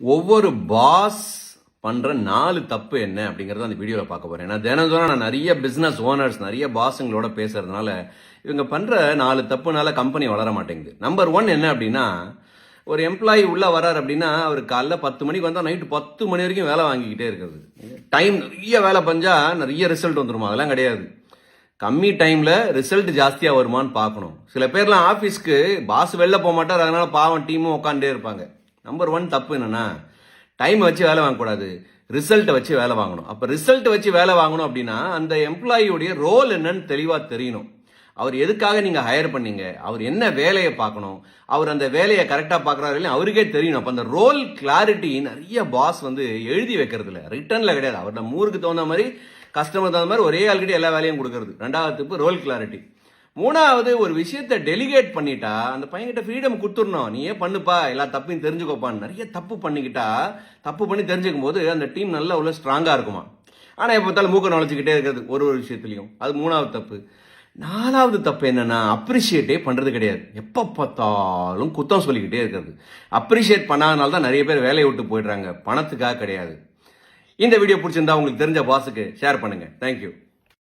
ஒவ்வொரு பாஸ் பண்ணுற நாலு தப்பு என்ன அப்படிங்கிறத அந்த வீடியோவில் பார்க்க போகிறேன் ஏன்னா தினந்தோறும் நான் நிறைய பிஸ்னஸ் ஓனர்ஸ் நிறைய பாஸுங்களோட பேசுறதுனால இவங்க பண்ணுற நாலு தப்புனால கம்பெனி வளர மாட்டேங்குது. நம்பர் ஒன் என்ன அப்படின்னா ஒரு எம்ப்ளாயி உள்ளே வரார் அப்படின்னா அவர் காலைல பத்து மணிக்கு வந்தால் நைட்டு பத்து மணி வரைக்கும் வேலை வாங்கிக்கிட்டே இருக்கிறது. டைம் நிறைய வேலை பஞ்சால் நிறைய ரிசல்ட் வந்துருமா? அதெல்லாம் கிடையாது. கம்மி டைமில் ரிசல்ட் ஜாஸ்தியாக வருமான்னு பார்க்கணும். சில பேர்லாம் ஆஃபீஸ்க்கு பாஸ் வெளில போக மாட்டார் அதனால பாவம் டீமும் உட்காந்துட்டே இருப்பாங்க. நம்பர் ஒன் தப்பு என்னன்னா டைமை வச்சு வேலை வாங்கக்கூடாது. ரிசல்ட்டை வச்சு வேலை வாங்கணும். அப்போ ரிசல்ட் வச்சு வேலை வாங்கணும் அப்படின்னா அந்த எம்ப்ளாயியுடைய ரோல் என்னன்னு தெளிவாக தெரியணும். அவர் எதுக்காக நீங்கள் ஹையர் பண்ணீங்க? அவர் என்ன வேலையை பார்க்கணும்? அவர் அந்த வேலையை கரெக்டாக பார்க்குறாரு இல்லையா? அவருக்கே தெரியணும். அப்போ அந்த ரோல் கிளாரிட்டி நிறைய பாஸ் வந்து எழுதி வைக்கிறது இல்லை ரிட்டர்னில் கிடையாது. அவர் மூருக்கு ஊருக்கு தகுந்த மாதிரி கஸ்டமர் தகுந்த மாதிரி ஒரே ஆள்கிட்ட எல்லா வேலையும் கொடுக்கறது. ரெண்டாவது ரோல் கிளாரிட்டி மூணாவது ஒரு விஷயத்தை டெலிகேட் பண்ணிட்டா அந்த பையன்கிட்ட ஃப்ரீடம் கொடுத்துடணும். நீ ஏன் பண்ணுப்பா எல்லா தப்பையும் தெரிஞ்சுக்கோப்பான்னு. நிறைய தப்பு பண்ணிக்கிட்டா தப்பு பண்ணி தெரிஞ்சுக்கும் போது அந்த டீம் நல்லா உள்ள ஸ்ட்ராங்காக இருக்குமா? ஆனால் எப்போ பார்த்தாலும் மூக்க நுழைச்சிக்கிட்டே இருக்கிறது ஒரு ஒரு விஷயத்துலையும். அது மூணாவது தப்பு. நாலாவது தப்பு என்னன்னா அப்ரிஷியேட்டே பண்ணுறது கிடையாது. எப்போ பார்த்தாலும் குத்தம் சொல்லிக்கிட்டே இருக்கிறது. அப்ரிஷியேட் பண்ணாதனால தான் நிறைய பேர் வேலையை விட்டு போயிடுறாங்க. பணத்துக்காக கிடையாது. இந்த வீடியோ பிடிச்சிருந்தா உங்களுக்கு தெரிஞ்ச பாஸுக்கு ஷேர் பண்ணுங்கள் தேங்க்யூ